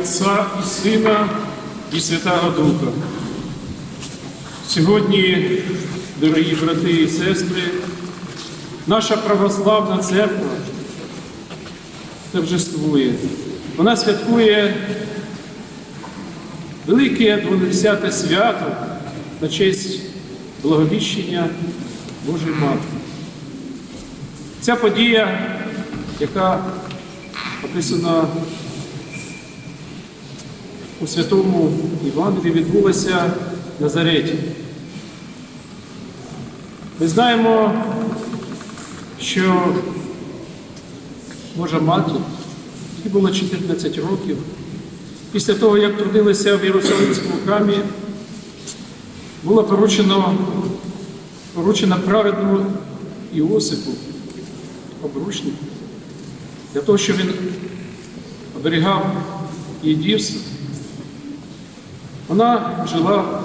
Отця і Сина і Святого Духа. Сьогодні, дорогі брати і сестри, наша православна церква торжествує. Вона святкує велике 20 свято на честь благовіщення Божої Матері. Ця подія, яка описана у Святому Євангелії відбулася в Назареті. Ми знаємо, що Божа мати, їй було 14 років, після того, як трудилася в Єрусалимському храмі, було поручено, поручено праведному Іосифу, обручнику, для того, щоб він оберігав її дівство. Вона жила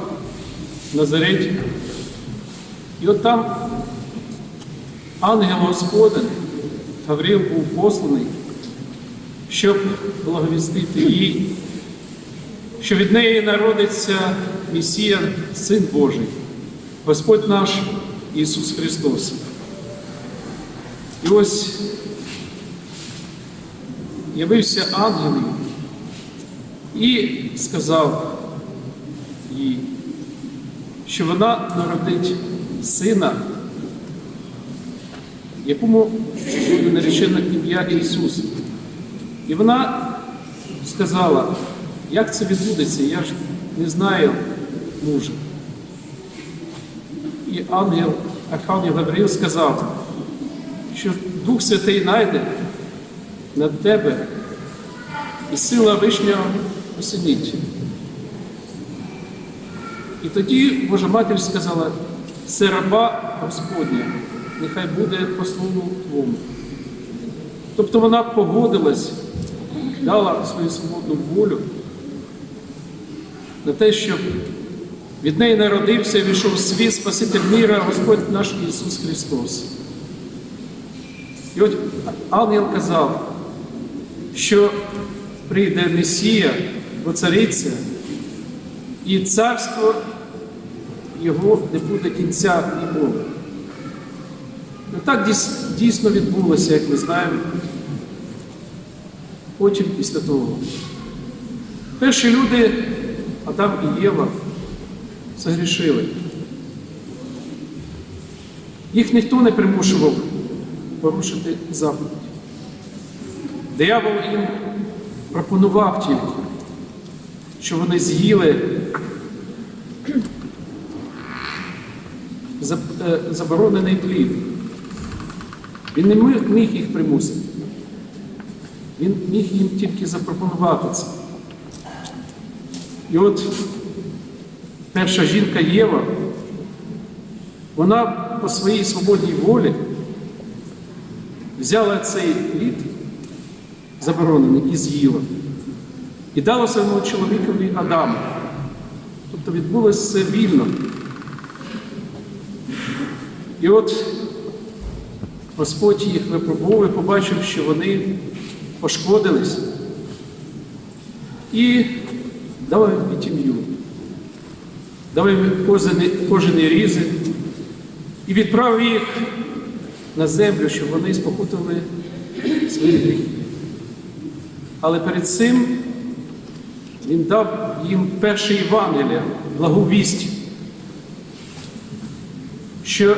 в Назареті. І от там ангел Господень Гаврил був посланий, щоб благовістити їй, що від неї народиться Месія, Син Божий, Господь наш Ісус Христос. І ось явився ангел і сказав їй, що вона народить сина, якому буде наречено ім'я Ісус. І вона сказала, як це відбудеться, я ж не знаю мужа. І ангел, Архангел Гавриїл сказав, що Дух Святий найде над тебе і сила Вишнього осініть. І тоді Божа Матір сказала, це раба Господня, нехай буде по слову Твому. Тобто вона погодилась, дала свою свободну волю на те, щоб від неї народився і війшов світ Спаситель міра, Господь наш Ісус Христос. І от ангел казав, що прийде Месія, бо і царство його не буде кінця ніколи. Ну, так дійсно відбулося, як ми знаємо. Потім після того. Перші люди, Адам і Єва, загрішили. Їх ніхто не примушував порушити заповідь. Диявол їм пропонував тільки, що вони з'їли заборонений плід. Він не міг їх примусити. Він міг їм тільки запропонувати це. І от перша жінка Єва, вона по своїй свободній волі взяла цей плід заборонений і з'їла. І дала своєму чоловікові Адаму. Тобто відбулося це вільно. І от Господь їх випробовує, побачив, що вони пошкодились. І дав їм пітім'ю, дав їм кожені різи і відправив їх на землю, щоб вони спокутали свої гріхи. Але перед цим він дав їм перше Євангелія, благовість, що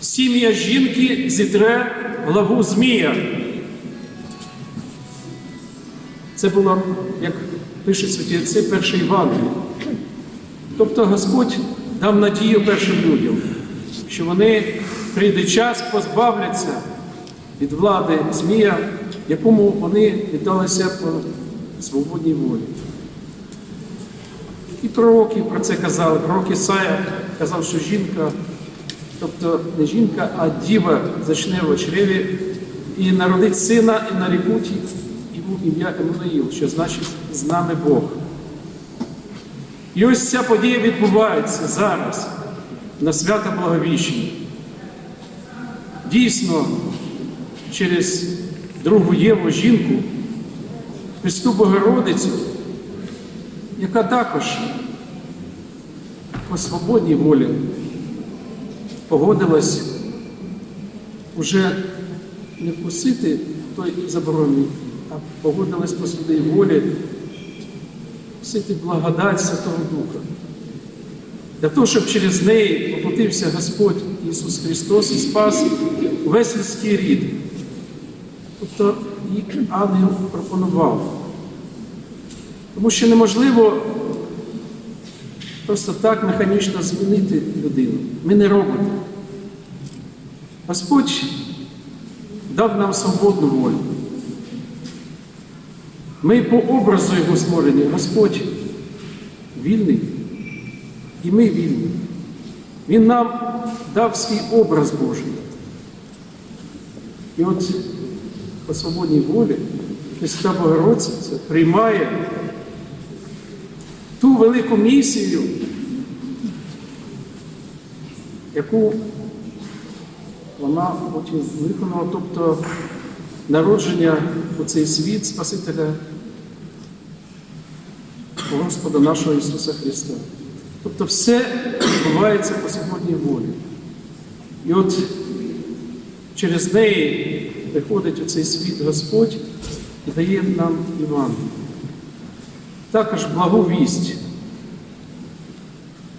сім'я жінки зітре главу Змія. Це було, як пише святі отці, перше Євангеліє. Тобто Господь дав надію першим людям, що вони прийде час позбавляться від влади Змія, якому вони віддалися по свободній волі. І пророки про це казали. Пророк Ісая казав, що жінка, тобто не жінка, а діва зачне в очреві і народить сина, і нарікуть йому ім'я Еммануїл, що значить з нами Бог. І ось ця подія відбувається зараз на свято Благовіщення. Дійсно, через другу Єву жінку Христу Богородицю, яка також по свободній волі погодилась уже не вкусити той заборонений, а погодилась по своїй волі вкусити благодать Святого Духа. Для того, щоб через неї поплатився Господь Ісус Христос і спас весь людський рід. Тобто їй ангел пропонував. Тому що неможливо просто так механічно змінити людину. Ми не робимо. Господь дав нам свободну волю. Ми по образу Його створені, Господь вільний, і ми вільні. Він нам дав свій образ Божий. І от по свободній волі Христа Богородця приймає велику місію, яку вона потім виконала, тобто народження у цей світ Спасителя Господа нашого Ісуса Христа. Тобто все відбувається по свободній волі. І от через неї приходить у цей світ Господь і дає нам Іван. Також благу вість.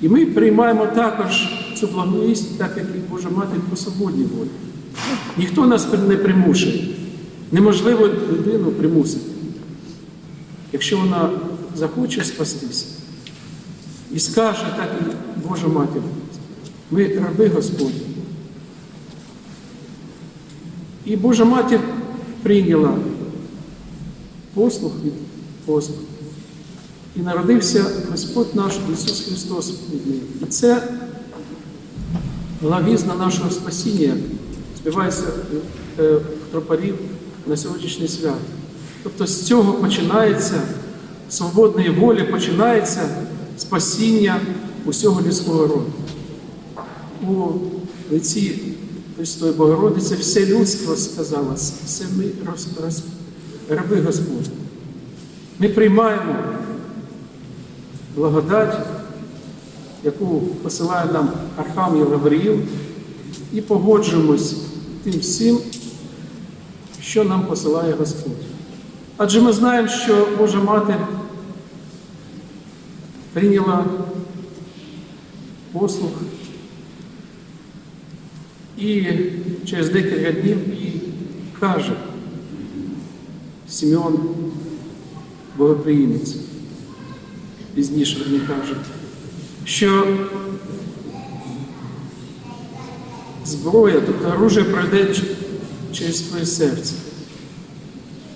І ми приймаємо також цю благу вість, так як і Божа Мати по свободній волі. Ніхто нас не примушує. Неможливо людину примусити. Якщо вона захоче спастися і скаже, так і Божа Матір, ми раби Господні. І Божа Матір прийняла послуг від Господа. І народився Господь наш Ісус Христос. І це була візна нашого спасіння, співається е, в тропарів на сьогоднішній свят. Тобто з цього починається, свободної волі починається спасіння усього людського роду. У лиці Христої Богородиці все людство сказало, все ми роз, роз, раби Господні. Ми приймаємо благодать, яку посилає нам Архангел Гавриїл, і погоджуємось тим всім, що нам посилає Господь. Адже ми знаємо, що Божа Матір прийняла послуг і через декілька днів і каже Симеон Богоприємець, пізніше він каже, що зброя, тобто оружие пройде через твоє серце.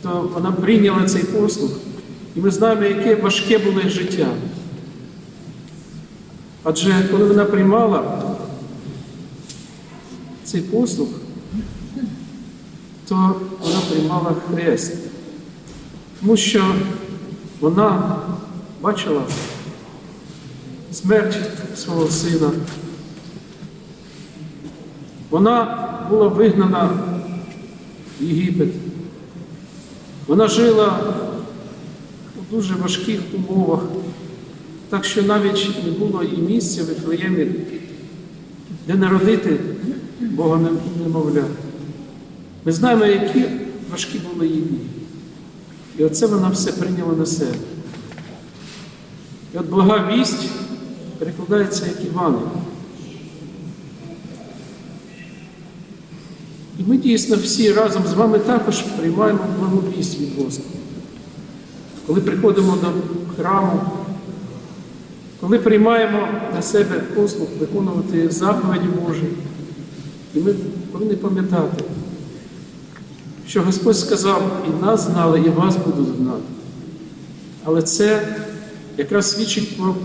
То вона прийняла цей послуг, і ми знаємо, яке важке було їх життя. Адже коли вона приймала цей послуг, то вона приймала хрест, тому що вона бачила смерть свого сина. Вона була вигнана в Єгипет. Вона жила у дуже важких умовах, так що навіть не було і місця в Вифлеємі, де народити Бога немовля. Ми знаємо, які важкі були її дні. І оце вона все прийняла на себе. І от блага вість перекладається як Івангелія. І ми дійсно всі разом з вами також приймаємо благовість від Господа. Коли приходимо до храму, коли приймаємо на себе послуг виконувати заповіді Божі, і ми повинні пам'ятати, що Господь сказав, і нас знали, і вас будуть знати. Але це якраз свідчить про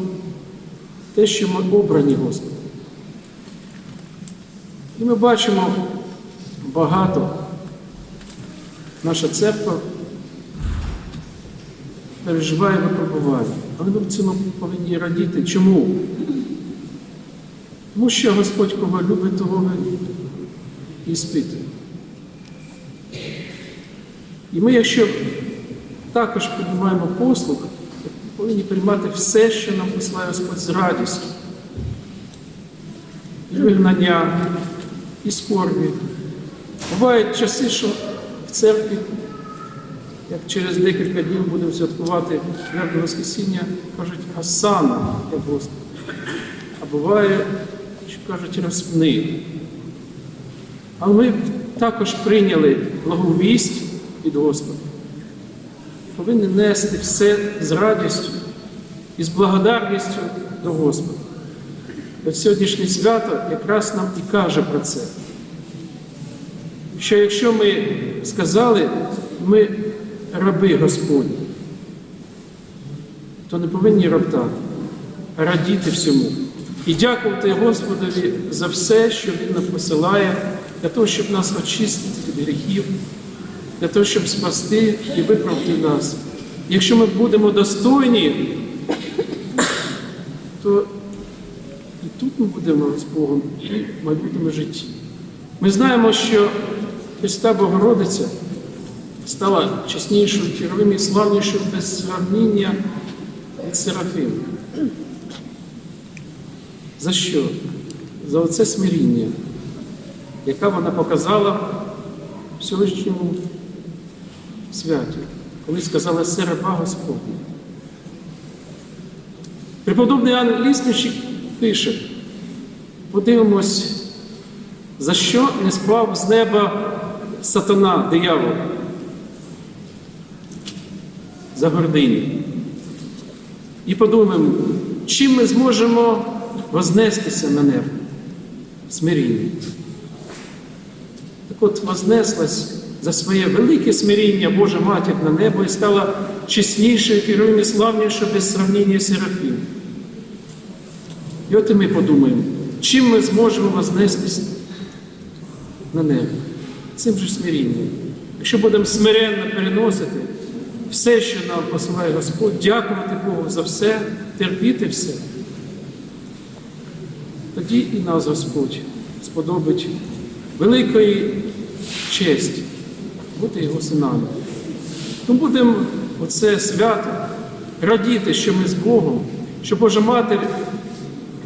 те, що ми обрані Господом. І ми бачимо багато. Наша церква переживає випробування. Але ми в цьому повинні радіти. Чому? Тому що Господь кого любить, того і спитує. І ми, якщо також приймаємо послуг, повинні приймати все, що нам посилає Господь з радістю. І вигнання, і скорбі. Бувають часи, що в церкві, як через декілька днів будемо святкувати Вербне Воскресіння, кажуть Асана, як Господь. А буває, що кажуть розпни. Але ми також прийняли благовість від Господа. Повинні нести все з радістю і з благодарністю до Господа. От сьогоднішнє свято якраз нам і каже про це. Що якщо ми сказали, ми раби Господні, то не повинні роптати, а радіти всьому. І дякувати Господові за все, що Він нам посилає, для того, щоб нас очистити від гріхів, для того, щоб спасти і виправити нас. Якщо ми будемо достойні, то і тут ми будемо з Богом, і в майбутньому житті. Ми знаємо, що Христа Богородиця стала чеснішою, керовим і славнішою без сравніння від Серафим. За що? За оце смиріння, яке вона показала в сьогоднішньому святі, коли сказала «Се раба Господня. Преподобний Іоанн Лісничик пише, подивимось, за що не спав з неба сатана, диявол? За гординю. І подумаємо, чим ми зможемо вознестися на небо? Смиріння. Так от вознеслась за своє велике смиріння Божа Матір на небо і стала чеснішою, керуємо і славнішою без сравнення Серафім. І от і ми подумаємо, чим ми зможемо вознестись на небо? Цим же смирінням. Якщо будемо смиренно переносити все, що нам посилає Господь, дякувати Богу за все, терпіти все, тоді і нас Господь сподобить великої честі бути його синами. Тому будемо оце свято радіти, що ми з Богом, що Божа Матір,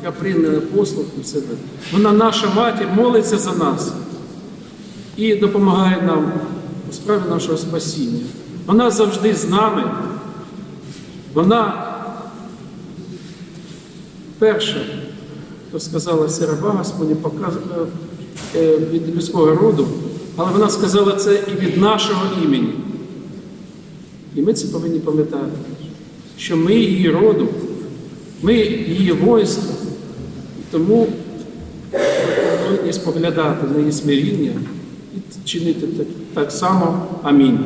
яка прийняла послуг у себе, вона наша матір, молиться за нас і допомагає нам у справі нашого спасіння. Вона завжди з нами. Вона перша, хто сказала Сираба, Господь е, від людського роду, але вона сказала це і від нашого імені. І ми це повинні пам'ятати, що ми її роду, ми її воїнство, тому повинні споглядати на її смиріння і чинити так, так само. Амінь.